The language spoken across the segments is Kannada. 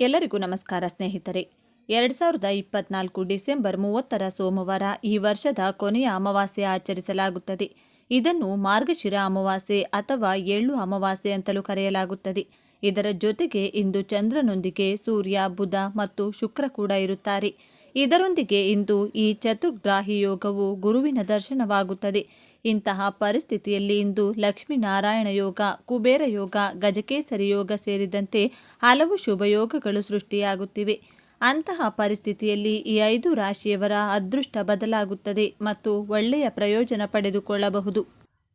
ಎಲ್ಲರಿಗೂ ನಮಸ್ಕಾರ ಸ್ನೇಹಿತರೆ. ಎರಡು ಸಾವಿರದ ಇಪ್ಪತ್ನಾಲ್ಕು ಡಿಸೆಂಬರ್ ಮೂವತ್ತರ ಸೋಮವಾರ ಈ ವರ್ಷದ ಕೊನೆಯ ಅಮಾವಾಸ್ಯೆ ಆಚರಿಸಲಾಗುತ್ತದೆ. ಇದನ್ನು ಮಾರ್ಗಶಿರ ಅಮಾವಾಸ್ಯೆ ಅಥವಾ ಎಳ್ಳು ಅಮಾವಾಸ್ಯೆ ಅಂತಲೂ ಕರೆಯಲಾಗುತ್ತದೆ. ಇದರ ಜೊತೆಗೆ ಇಂದು ಚಂದ್ರನೊಂದಿಗೆ ಸೂರ್ಯ, ಬುಧ ಮತ್ತು ಶುಕ್ರ ಕೂಡ ಇರುತ್ತಾರೆ. ಇದರೊಂದಿಗೆ ಇಂದು ಈ ಚತುರ್ಗ್ರಾಹಿ ಯೋಗವು ಗುರುವಿನ ದರ್ಶನವಾಗುತ್ತದೆ. ಇಂತಹ ಪರಿಸ್ಥಿತಿಯಲ್ಲಿ ಇಂದು ಲಕ್ಷ್ಮೀನಾರಾಯಣ ಯೋಗ, ಕುಬೇರ ಯೋಗ, ಗಜಕೇಸರಿ ಯೋಗ ಸೇರಿದಂತೆ ಹಲವು ಶುಭ ಯೋಗಗಳು ಸೃಷ್ಟಿಯಾಗುತ್ತಿವೆ. ಅಂತಹ ಪರಿಸ್ಥಿತಿಯಲ್ಲಿ ಈ ಐದು ರಾಶಿಯವರ ಅದೃಷ್ಟ ಬದಲಾಗುತ್ತದೆ ಮತ್ತು ಒಳ್ಳೆಯ ಪ್ರಯೋಜನ ಪಡೆದುಕೊಳ್ಳಬಹುದು.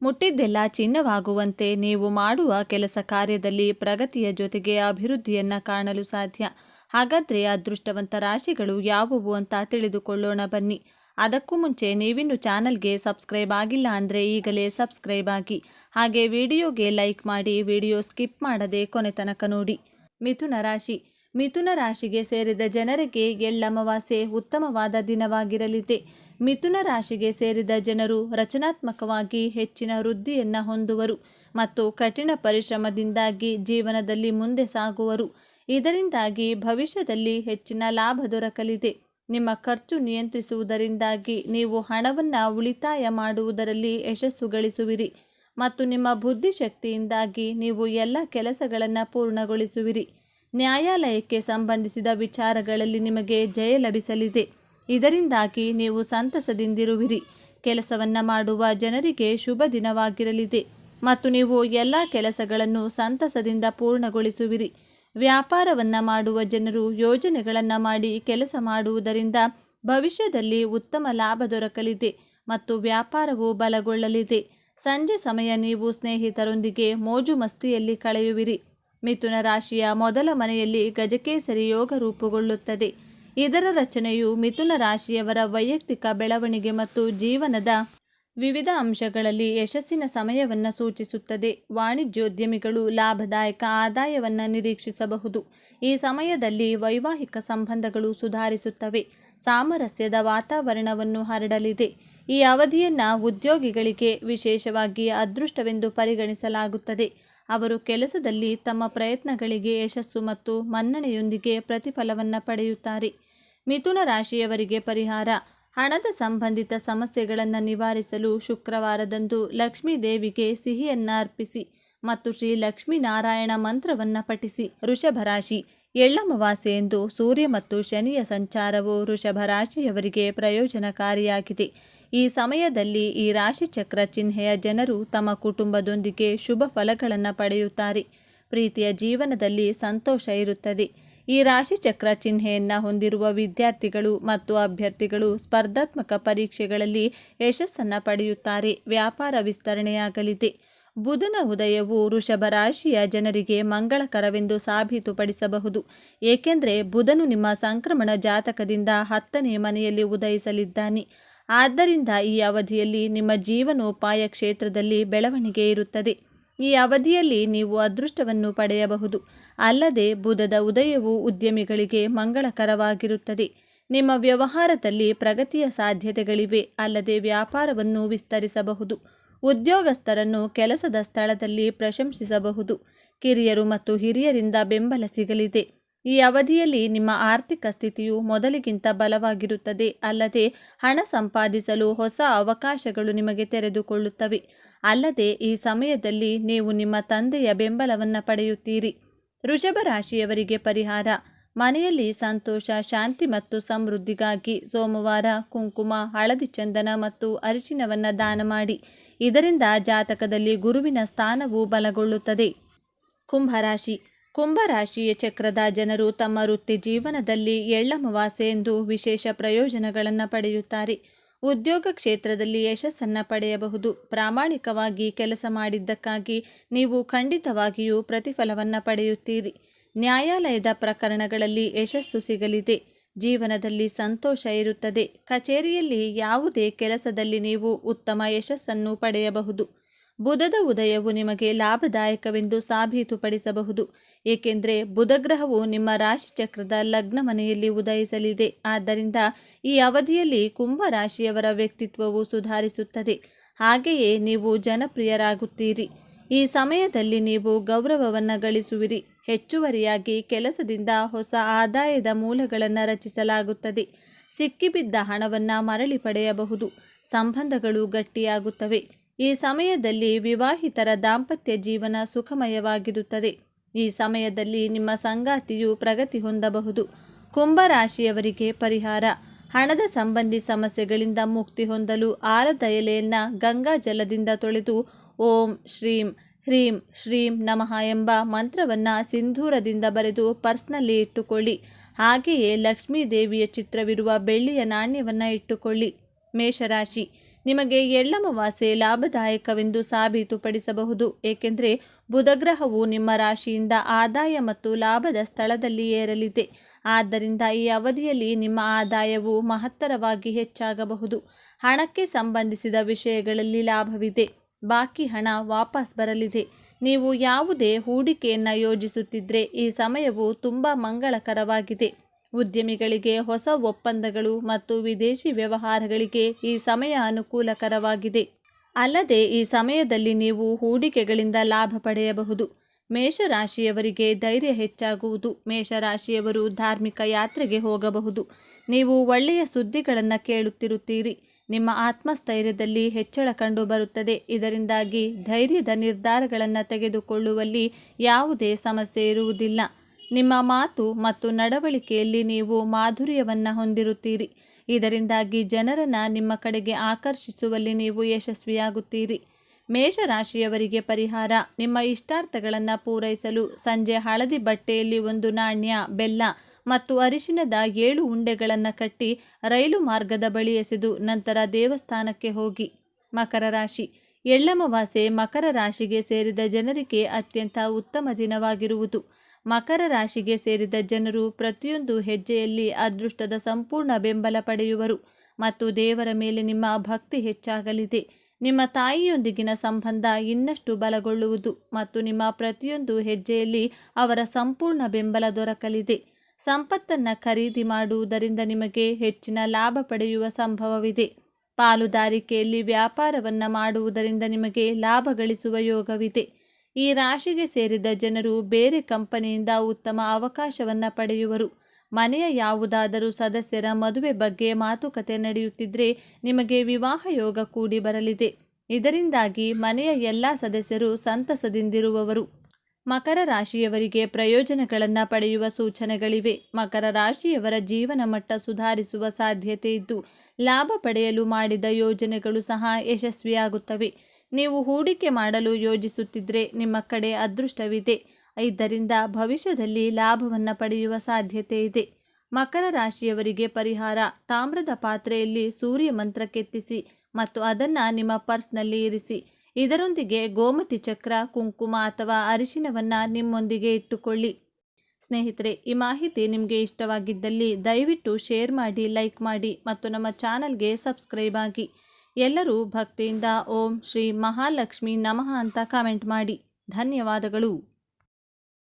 ಮುಟ್ಟಿದ್ದೆಲ್ಲ ಚಿನ್ನವಾಗುವಂತೆ ನೀವು ಮಾಡುವ ಕೆಲಸ ಕಾರ್ಯದಲ್ಲಿ ಪ್ರಗತಿಯ ಜೊತೆಗೆ ಅಭಿವೃದ್ಧಿಯನ್ನ ಕಾಣಲು ಸಾಧ್ಯ. ಹಾಗಾದ್ರೆ ಅದೃಷ್ಟವಂತ ರಾಶಿಗಳು ಯಾವುವು ಅಂತ ತಿಳಿದುಕೊಳ್ಳೋಣ ಬನ್ನಿ. ಅದಕ್ಕೂ ಮುಂಚೆ ನೀವಿನ್ನು ಚಾನಲ್ಗೆ ಸಬ್ಸ್ಕ್ರೈಬ್ ಆಗಿಲ್ಲ ಅಂದರೆ ಈಗಲೇ ಸಬ್ಸ್ಕ್ರೈಬ್ ಆಗಿ. ಹಾಗೆ ವಿಡಿಯೋಗೆ ಲೈಕ್ ಮಾಡಿ ವಿಡಿಯೋ ಸ್ಕಿಪ್ ಮಾಡದೆ ಕೊನೆ ತನಕ ನೋಡಿ. ಮಿಥುನ ರಾಶಿ. ಮಿಥುನ ರಾಶಿಗೆ ಸೇರಿದ ಜನರಿಗೆ ಎಳ್ಳಮವಾಸೆ ಉತ್ತಮವಾದ ದಿನವಾಗಿರಲಿದೆ. ಮಿಥುನ ರಾಶಿಗೆ ಸೇರಿದ ಜನರು ರಚನಾತ್ಮಕವಾಗಿ ಹೆಚ್ಚಿನ ವೃದ್ಧಿಯನ್ನು ಹೊಂದುವರು ಮತ್ತು ಕಠಿಣ ಪರಿಶ್ರಮದಿಂದಾಗಿ ಜೀವನದಲ್ಲಿ ಮುಂದೆ ಸಾಗುವರು. ಇದರಿಂದಾಗಿ ಭವಿಷ್ಯದಲ್ಲಿ ಹೆಚ್ಚಿನ ಲಾಭ ದೊರಕಲಿದೆ. ನಿಮ್ಮ ಖರ್ಚು ನಿಯಂತ್ರಿಸುವುದರಿಂದಾಗಿ ನೀವು ಹಣವನ್ನು ಉಳಿತಾಯ ಮಾಡುವುದರಲ್ಲಿ ಯಶಸ್ಸು ಗಳಿಸುವಿರಿ ಮತ್ತು ನಿಮ್ಮ ಬುದ್ಧಿಶಕ್ತಿಯಿಂದಾಗಿ ನೀವು ಎಲ್ಲ ಕೆಲಸಗಳನ್ನು ಪೂರ್ಣಗೊಳಿಸುವಿರಿ. ನ್ಯಾಯಾಲಯಕ್ಕೆ ಸಂಬಂಧಿಸಿದ ವಿಚಾರಗಳಲ್ಲಿ ನಿಮಗೆ ಜಯ ಲಭಿಸಲಿದೆ. ಇದರಿಂದಾಗಿ ನೀವು ಸಂತಸದಿಂದಿರುವಿರಿ. ಕೆಲಸವನ್ನು ಮಾಡುವ ಜನರಿಗೆ ಶುಭ ದಿನವಾಗಿರಲಿದೆ ಮತ್ತು ನೀವು ಎಲ್ಲ ಕೆಲಸಗಳನ್ನು ಸಂತಸದಿಂದ ಪೂರ್ಣಗೊಳಿಸುವಿರಿ. ವ್ಯಾಪಾರವನ್ನು ಮಾಡುವ ಜನರು ಯೋಜನೆಗಳನ್ನು ಮಾಡಿ ಕೆಲಸ ಮಾಡುವುದರಿಂದ ಭವಿಷ್ಯದಲ್ಲಿ ಉತ್ತಮ ಲಾಭ ದೊರಕಲಿದೆ ಮತ್ತು ವ್ಯಾಪಾರವು ಬಲಗೊಳ್ಳಲಿದೆ. ಸಂಜೆ ಸಮಯ ನೀವು ಸ್ನೇಹಿತರೊಂದಿಗೆ ಮೋಜು ಮಸ್ತಿಯಲ್ಲಿ ಕಳೆಯುವಿರಿ. ಮಿಥುನ ರಾಶಿಯ ಮೊದಲ ಮನೆಯಲ್ಲಿ ಗಜಕೇಸರಿ ಯೋಗ ರೂಪುಗೊಳ್ಳುತ್ತದೆ. ಇದರ ರಚನೆಯು ಮಿಥುನ ರಾಶಿಯವರ ವೈಯಕ್ತಿಕ ಬೆಳವಣಿಗೆ ಮತ್ತು ಜೀವನದ ವಿವಿಧ ಅಂಶಗಳಲ್ಲಿ ಯಶಸ್ಸಿನ ಸಮಯವನ್ನು ಸೂಚಿಸುತ್ತದೆ. ವಾಣಿಜ್ಯೋದ್ಯಮಿಗಳು ಲಾಭದಾಯಕ ಆದಾಯವನ್ನು ನಿರೀಕ್ಷಿಸಬಹುದು. ಈ ಸಮಯದಲ್ಲಿ ವೈವಾಹಿಕ ಸಂಬಂಧಗಳು ಸುಧಾರಿಸುತ್ತವೆ. ಸಾಮರಸ್ಯದ ವಾತಾವರಣವನ್ನು ಹರಡಲಿದೆ. ಈ ಅವಧಿಯನ್ನು ಉದ್ಯೋಗಿಗಳಿಗೆ ವಿಶೇಷವಾಗಿ ಅದೃಷ್ಟವೆಂದು ಪರಿಗಣಿಸಲಾಗುತ್ತದೆ. ಅವರು ಕೆಲಸದಲ್ಲಿ ತಮ್ಮ ಪ್ರಯತ್ನಗಳಿಗೆ ಯಶಸ್ಸು ಮತ್ತು ಮನ್ನಣೆಯೊಂದಿಗೆ ಪ್ರತಿಫಲವನ್ನು ಪಡೆಯುತ್ತಾರೆ. ಮಿಥುನ ರಾಶಿಯವರಿಗೆ ಪರಿಹಾರ. ಹಣದ ಸಂಬಂಧಿತ ಸಮಸ್ಯೆಗಳನ್ನು ನಿವಾರಿಸಲು ಶುಕ್ರವಾರದಂದು ಲಕ್ಷ್ಮೀ ದೇವಿಗೆ ಸಿಹಿಯನ್ನ ಅರ್ಪಿಸಿ ಮತ್ತು ಶ್ರೀ ಲಕ್ಷ್ಮೀನಾರಾಯಣ ಮಂತ್ರವನ್ನು ಪಠಿಸಿ ವೃಷಭರಾಶಿ ಎಳ್ಳಮವಾಸೆಯೆಂದು ಸೂರ್ಯ ಮತ್ತು ಶನಿಯ ಸಂಚಾರವು ವೃಷಭರಾಶಿಯವರಿಗೆ ಪ್ರಯೋಜನಕಾರಿಯಾಗಿದೆ. ಈ ಸಮಯದಲ್ಲಿ ಈ ರಾಶಿಚಕ್ರ ಚಿಹ್ನೆಯ ಜನರು ತಮ್ಮ ಕುಟುಂಬದೊಂದಿಗೆ ಶುಭ ಫಲಗಳನ್ನು ಪಡೆಯುತ್ತಾರೆ. ಪ್ರೀತಿಯ ಜೀವನದಲ್ಲಿ ಸಂತೋಷ ಇರುತ್ತದೆ. ಈ ರಾಶಿಚಕ್ರ ಚಿಹ್ನೆಯನ್ನು ಹೊಂದಿರುವ ವಿದ್ಯಾರ್ಥಿಗಳು ಮತ್ತು ಅಭ್ಯರ್ಥಿಗಳು ಸ್ಪರ್ಧಾತ್ಮಕ ಪರೀಕ್ಷೆಗಳಲ್ಲಿ ಯಶಸ್ಸನ್ನು ಪಡೆಯುತ್ತಾರೆ. ವ್ಯಾಪಾರ ವಿಸ್ತರಣೆಯಾಗಲಿದೆ. ಬುಧನ ಉದಯವು ವೃಷಭ ರಾಶಿಯ ಜನರಿಗೆ ಮಂಗಳಕರವೆಂದು ಸಾಬೀತುಪಡಿಸಬಹುದು. ಏಕೆಂದರೆ ಬುಧನು ನಿಮ್ಮ ಸಂಕ್ರಮಣ ಜಾತಕದಿಂದ ಹತ್ತನೇ ಮನೆಯಲ್ಲಿ ಉದಯಿಸಲಿದ್ದಾನೆ. ಆದ್ದರಿಂದ ಈ ಅವಧಿಯಲ್ಲಿ ನಿಮ್ಮ ಜೀವನೋಪಾಯ ಕ್ಷೇತ್ರದಲ್ಲಿ ಬೆಳವಣಿಗೆ ಇರುತ್ತದೆ. ಈ ಅವಧಿಯಲ್ಲಿ ನೀವು ಅದೃಷ್ಟವನ್ನು ಪಡೆಯಬಹುದು. ಅಲ್ಲದೆ ಬುಧದ ಉದಯವು ಉದ್ಯಮಿಗಳಿಗೆ ಮಂಗಳಕರವಾಗಿರುತ್ತದೆ. ನಿಮ್ಮ ವ್ಯವಹಾರದಲ್ಲಿ ಪ್ರಗತಿಯ ಸಾಧ್ಯತೆಗಳಿವೆ. ಅಲ್ಲದೆ ವ್ಯಾಪಾರವನ್ನು ವಿಸ್ತರಿಸಬಹುದು. ಉದ್ಯೋಗಸ್ಥರನ್ನು ಕೆಲಸದ ಸ್ಥಳದಲ್ಲಿ ಪ್ರಶಂಸಿಸಬಹುದು. ಕಿರಿಯರು ಮತ್ತು ಹಿರಿಯರಿಂದ ಬೆಂಬಲ ಸಿಗಲಿದೆ. ಈ ಅವಧಿಯಲ್ಲಿ ನಿಮ್ಮ ಆರ್ಥಿಕ ಸ್ಥಿತಿಯು ಮೊದಲಿಗಿಂತ ಬಲವಾಗಿರುತ್ತದೆ. ಅಲ್ಲದೆ ಹಣ ಸಂಪಾದಿಸಲು ಹೊಸ ಅವಕಾಶಗಳು ನಿಮಗೆ ತೆರೆದುಕೊಳ್ಳುತ್ತವೆ. ಅಲ್ಲದೆ ಈ ಸಮಯದಲ್ಲಿ ನೀವು ನಿಮ್ಮ ತಂದೆಯ ಬೆಂಬಲವನ್ನು ಪಡೆಯುತ್ತೀರಿ. ಋಷಭ ರಾಶಿಯವರಿಗೆ ಪರಿಹಾರ. ಮನೆಯಲ್ಲಿ ಸಂತೋಷ, ಶಾಂತಿ ಮತ್ತು ಸಮೃದ್ಧಿಗಾಗಿ ಸೋಮವಾರ ಕುಂಕುಮ, ಹಳದಿ ಚಂದನ ಮತ್ತು ಅರಿಶಿನವನ್ನು ದಾನ ಮಾಡಿ. ಇದರಿಂದ ಜಾತಕದಲ್ಲಿ ಗುರುವಿನ ಸ್ಥಾನವು ಬಲಗೊಳ್ಳುತ್ತದೆ. ಕುಂಭರಾಶಿ ಕುಂಭರಾಶಿಯ ಚಕ್ರದ ಜನರು ತಮ್ಮ ವೃತ್ತಿ ಜೀವನದಲ್ಲಿ ಎಳ್ಳಮವಾಸೆ ಎಂದು ವಿಶೇಷ ಪ್ರಯೋಜನಗಳನ್ನು ಪಡೆಯುತ್ತಾರೆ. ಉದ್ಯೋಗ ಕ್ಷೇತ್ರದಲ್ಲಿ ಯಶಸ್ಸನ್ನು ಪಡೆಯಬಹುದು. ಪ್ರಾಮಾಣಿಕವಾಗಿ ಕೆಲಸ ಮಾಡಿದ್ದಕ್ಕಾಗಿ ನೀವು ಖಂಡಿತವಾಗಿಯೂ ಪ್ರತಿಫಲವನ್ನು ಪಡೆಯುತ್ತೀರಿ. ನ್ಯಾಯಾಲಯದ ಪ್ರಕರಣಗಳಲ್ಲಿ ಯಶಸ್ಸು ಸಿಗಲಿದೆ. ಜೀವನದಲ್ಲಿ ಸಂತೋಷ ಇರುತ್ತದೆ. ಕಚೇರಿಯಲ್ಲಿ ಯಾವುದೇ ಕೆಲಸದಲ್ಲಿ ನೀವು ಉತ್ತಮ ಯಶಸ್ಸನ್ನು ಪಡೆಯಬಹುದು. ಬುಧದ ಉದಯವು ನಿಮಗೆ ಲಾಭದಾಯಕವೆಂದು ಸಾಬೀತುಪಡಿಸಬಹುದು. ಏಕೆಂದರೆ ಬುಧಗ್ರಹವು ನಿಮ್ಮ ರಾಶಿಚಕ್ರದ ಲಗ್ನ ಮನೆಯಲ್ಲಿ ಉದಯಿಸಲಿದೆ. ಆದ್ದರಿಂದ ಈ ಅವಧಿಯಲ್ಲಿ ಕುಂಭ ರಾಶಿಯವರ ವ್ಯಕ್ತಿತ್ವವು ಸುಧಾರಿಸುತ್ತದೆ. ಹಾಗೆಯೇ ನೀವು ಜನಪ್ರಿಯರಾಗುತ್ತೀರಿ. ಈ ಸಮಯದಲ್ಲಿ ನೀವು ಗೌರವವನ್ನು ಗಳಿಸುವಿರಿ. ಹೆಚ್ಚುವರಿಯಾಗಿ ಕೆಲಸದಿಂದ ಹೊಸ ಆದಾಯದ ಮೂಲಗಳನ್ನು ರಚಿಸಲಾಗುತ್ತದೆ. ಸಿಕ್ಕಿಬಿದ್ದ ಹಣವನ್ನು ಮರಳಿ ಪಡೆಯಬಹುದು. ಸಂಬಂಧಗಳು ಗಟ್ಟಿಯಾಗುತ್ತವೆ. ಈ ಸಮಯದಲ್ಲಿ ವಿವಾಹಿತರ ದಾಂಪತ್ಯ ಜೀವನ ಸುಖಮಯವಾಗಿರುತ್ತದೆ. ಈ ಸಮಯದಲ್ಲಿ ನಿಮ್ಮ ಸಂಗಾತಿಯು ಪ್ರಗತಿ ಹೊಂದಬಹುದು. ಕುಂಭರಾಶಿಯವರಿಗೆ ಪರಿಹಾರ. ಹಣದ ಸಂಬಂಧಿ ಸಮಸ್ಯೆಗಳಿಂದ ಮುಕ್ತಿ ಹೊಂದಲು ಆರದ ಎಲೆಯನ್ನು ಗಂಗಾ ಜಲದಿಂದ ತೊಳೆದು ಓಂ ಶ್ರೀಂ ಹ್ರೀಂ ಶ್ರೀಂ ನಮಃ ಎಂಬ ಮಂತ್ರವನ್ನು ಸಿಂಧೂರದಿಂದ ಬರೆದು ಪರ್ಸ್ನಲ್ಲಿ ಇಟ್ಟುಕೊಳ್ಳಿ. ಹಾಗೆಯೇ ಲಕ್ಷ್ಮೀ ದೇವಿಯ ಚಿತ್ರವಿರುವ ಬೆಳ್ಳಿಯ ನಾಣ್ಯವನ್ನು ಇಟ್ಟುಕೊಳ್ಳಿ. ಮೇಷರಾಶಿ. ನಿಮಗೆ ಎಳ್ಳಮವಾಸೆ ಲಾಭದಾಯಕವೆಂದು ಸಾಬೀತುಪಡಿಸಬಹುದು. ಏಕೆಂದರೆ ಬುಧಗ್ರಹವು ನಿಮ್ಮ ರಾಶಿಯಿಂದ ಆದಾಯ ಮತ್ತು ಲಾಭದ ಸ್ಥಳದಲ್ಲಿ ಏರಲಿದೆ. ಆದ್ದರಿಂದ ಈ ಅವಧಿಯಲ್ಲಿ ನಿಮ್ಮ ಆದಾಯವು ಮಹತ್ತರವಾಗಿ ಹೆಚ್ಚಾಗಬಹುದು. ಹಣಕ್ಕೆ ಸಂಬಂಧಿಸಿದ ವಿಷಯಗಳಲ್ಲಿ ಲಾಭವಿದೆ. ಬಾಕಿ ಹಣ ವಾಪಸ್ ಬರಲಿದೆ. ನೀವು ಯಾವುದೇ ಹೂಡಿಕೆಯನ್ನು ಯೋಜಿಸುತ್ತಿದ್ದರೆ ಈ ಸಮಯವು ತುಂಬ ಮಂಗಳಕರವಾಗಿದೆ. ಉದ್ಯಮಿಗಳಿಗೆ ಹೊಸ ಒಪ್ಪಂದಗಳು ಮತ್ತು ವಿದೇಶಿ ವ್ಯವಹಾರಗಳಿಗೆ ಈ ಸಮಯ ಅನುಕೂಲಕರವಾಗಿದೆ. ಅಲ್ಲದೆ ಈ ಸಮಯದಲ್ಲಿ ನೀವು ಹೂಡಿಕೆಗಳಿಂದ ಲಾಭ ಪಡೆಯಬಹುದು. ಮೇಷರಾಶಿಯವರಿಗೆ ಧೈರ್ಯ ಹೆಚ್ಚಾಗುವುದು. ಮೇಷರಾಶಿಯವರು ಧಾರ್ಮಿಕ ಯಾತ್ರೆಗೆ ಹೋಗಬಹುದು. ನೀವು ಒಳ್ಳೆಯ ಸುದ್ದಿಗಳನ್ನು ಕೇಳುತ್ತಿರುತ್ತೀರಿ. ನಿಮ್ಮ ಆತ್ಮಸ್ಥೈರ್ಯದಲ್ಲಿ ಹೆಚ್ಚಳ ಕಂಡುಬರುತ್ತದೆ. ಇದರಿಂದಾಗಿ ಧೈರ್ಯದ ನಿರ್ಧಾರಗಳನ್ನು ತೆಗೆದುಕೊಳ್ಳುವಲ್ಲಿ ಯಾವುದೇ ಸಮಸ್ಯೆ ಇರುವುದಿಲ್ಲ. ನಿಮ್ಮ ಮಾತು ಮತ್ತು ನಡವಳಿಕೆಯಲ್ಲಿ ನೀವು ಮಾಧುರ್ಯವನ್ನು ಹೊಂದಿರುತ್ತೀರಿ. ಇದರಿಂದಾಗಿ ಜನರನ್ನು ನಿಮ್ಮ ಕಡೆಗೆ ಆಕರ್ಷಿಸುವಲ್ಲಿ ನೀವು ಯಶಸ್ವಿಯಾಗುತ್ತೀರಿ. ಮೇಷರಾಶಿಯವರಿಗೆ ಪರಿಹಾರ, ನಿಮ್ಮ ಇಷ್ಟಾರ್ಥಗಳನ್ನು ಪೂರೈಸಲು ಸಂಜೆ ಹಳದಿ ಬಟ್ಟೆಯಲ್ಲಿ ಒಂದು ನಾಣ್ಯ, ಬೆಲ್ಲ ಮತ್ತು ಅರಿಶಿನದ ಏಳು ಉಂಡೆಗಳನ್ನು ಕಟ್ಟಿ ರೈಲು ಮಾರ್ಗದ ಬಳಿ ಎಸೆದು ನಂತರ ದೇವಸ್ಥಾನಕ್ಕೆ ಹೋಗಿ. ಮಕರ ರಾಶಿ, ಎಳ್ಳಮವಾಸೆ ಮಕರ ರಾಶಿಗೆ ಸೇರಿದ ಜನರಿಗೆ ಅತ್ಯಂತ ಉತ್ತಮ ದಿನವಾಗಿರುವುದು. ಮಕರ ರಾಶಿಗೆ ಸೇರಿದ ಜನರು ಪ್ರತಿಯೊಂದು ಹೆಜ್ಜೆಯಲ್ಲಿ ಅದೃಷ್ಟದ ಸಂಪೂರ್ಣ ಬೆಂಬಲ ಪಡೆಯುವರು. ಮತ್ತು ದೇವರ ಮೇಲೆ ನಿಮ್ಮ ಭಕ್ತಿ ಹೆಚ್ಚಾಗಲಿದೆ. ನಿಮ್ಮ ತಾಯಿಯೊಂದಿಗಿನ ಸಂಬಂಧ ಇನ್ನಷ್ಟು ಬಲಗೊಳ್ಳುವುದು ಮತ್ತು ನಿಮ್ಮ ಪ್ರತಿಯೊಂದು ಹೆಜ್ಜೆಯಲ್ಲಿ ಅವರ ಸಂಪೂರ್ಣ ಬೆಂಬಲ ದೊರಕಲಿದೆ. ಸಂಪತ್ತನ್ನು ಖರೀದಿ ಮಾಡುವುದರಿಂದ ನಿಮಗೆ ಹೆಚ್ಚಿನ ಲಾಭ ಪಡೆಯುವ ಸಂಭವವಿದೆ. ಪಾಲುದಾರಿಕೆಯಲ್ಲಿ ವ್ಯಾಪಾರವನ್ನು ಮಾಡುವುದರಿಂದ ನಿಮಗೆ ಲಾಭ ಗಳಿಸುವ ಯೋಗವಿದೆ. ಈ ರಾಶಿಗೆ ಸೇರಿದ ಜನರು ಬೇರೆ ಕಂಪನಿಯಿಂದ ಉತ್ತಮ ಅವಕಾಶವನ್ನು ಪಡೆಯುವರು. ಮನೆಯ ಯಾವುದಾದರೂ ಸದಸ್ಯರ ಮದುವೆ ಬಗ್ಗೆ ಮಾತುಕತೆ ನಡೆಯುತ್ತಿದ್ದರೆ ನಿಮಗೆ ವಿವಾಹ ಯೋಗ ಕೂಡಿ ಬರಲಿದೆ. ಇದರಿಂದಾಗಿ ಮನೆಯ ಎಲ್ಲ ಸದಸ್ಯರು ಸಂತಸದಿಂದಿರುವವರು. ಮಕರ ರಾಶಿಯವರಿಗೆ ಪ್ರಯೋಜನಗಳನ್ನು ಪಡೆಯುವ ಸೂಚನೆಗಳಿವೆ. ಮಕರ ರಾಶಿಯವರ ಜೀವನ ಮಟ್ಟ ಸುಧಾರಿಸುವ ಸಾಧ್ಯತೆ ಇದ್ದು, ಲಾಭ ಪಡೆಯಲು ಮಾಡಿದ ಯೋಜನೆಗಳು ಸಹ ಯಶಸ್ವಿಯಾಗುತ್ತವೆ. ನೀವು ಹೂಡಿಕೆ ಮಾಡಲು ಯೋಜಿಸುತ್ತಿದ್ದರೆ ನಿಮ್ಮ ಕಡೆ ಅದೃಷ್ಟವಿದೆ. ಇದರಿಂದ ಭವಿಷ್ಯದಲ್ಲಿ ಲಾಭವನ್ನು ಪಡೆಯುವ ಸಾಧ್ಯತೆ ಇದೆ. ಮಕರ ರಾಶಿಯವರಿಗೆ ಪರಿಹಾರ. ತಾಮ್ರದ ಪಾತ್ರೆಯಲ್ಲಿ ಸೂರ್ಯ ಮಂತ್ರ ಕೆತ್ತಿಸಿ ಮತ್ತು ಅದನ್ನು ನಿಮ್ಮ ಪರ್ಸ್ನಲ್ಲಿ ಇರಿಸಿ. ಇದರೊಂದಿಗೆ ಗೋಮತಿ ಚಕ್ರ, ಕುಂಕುಮ ಅಥವಾ ಅರಿಶಿನವನ್ನು ನಿಮ್ಮೊಂದಿಗೆ ಇಟ್ಟುಕೊಳ್ಳಿ. ಸ್ನೇಹಿತರೆ, ಈ ಮಾಹಿತಿ ನಿಮಗೆ ಇಷ್ಟವಾಗಿದ್ದಲ್ಲಿ ದಯವಿಟ್ಟು ಶೇರ್ ಮಾಡಿ, ಲೈಕ್ ಮಾಡಿ ಮತ್ತು ನಮ್ಮ ಚಾನಲ್ಗೆ ಸಬ್ಸ್ಕ್ರೈಬ್ ಆಗಿ. ಎಲ್ಲರೂ ಭಕ್ತಿಯಿಂದ ಓಂ ಶ್ರೀ ಮಹಾಲಕ್ಷ್ಮಿ ನಮಃ ಅಂತ ಕಾಮೆಂಟ್ ಮಾಡಿ. ಧನ್ಯವಾದಗಳು.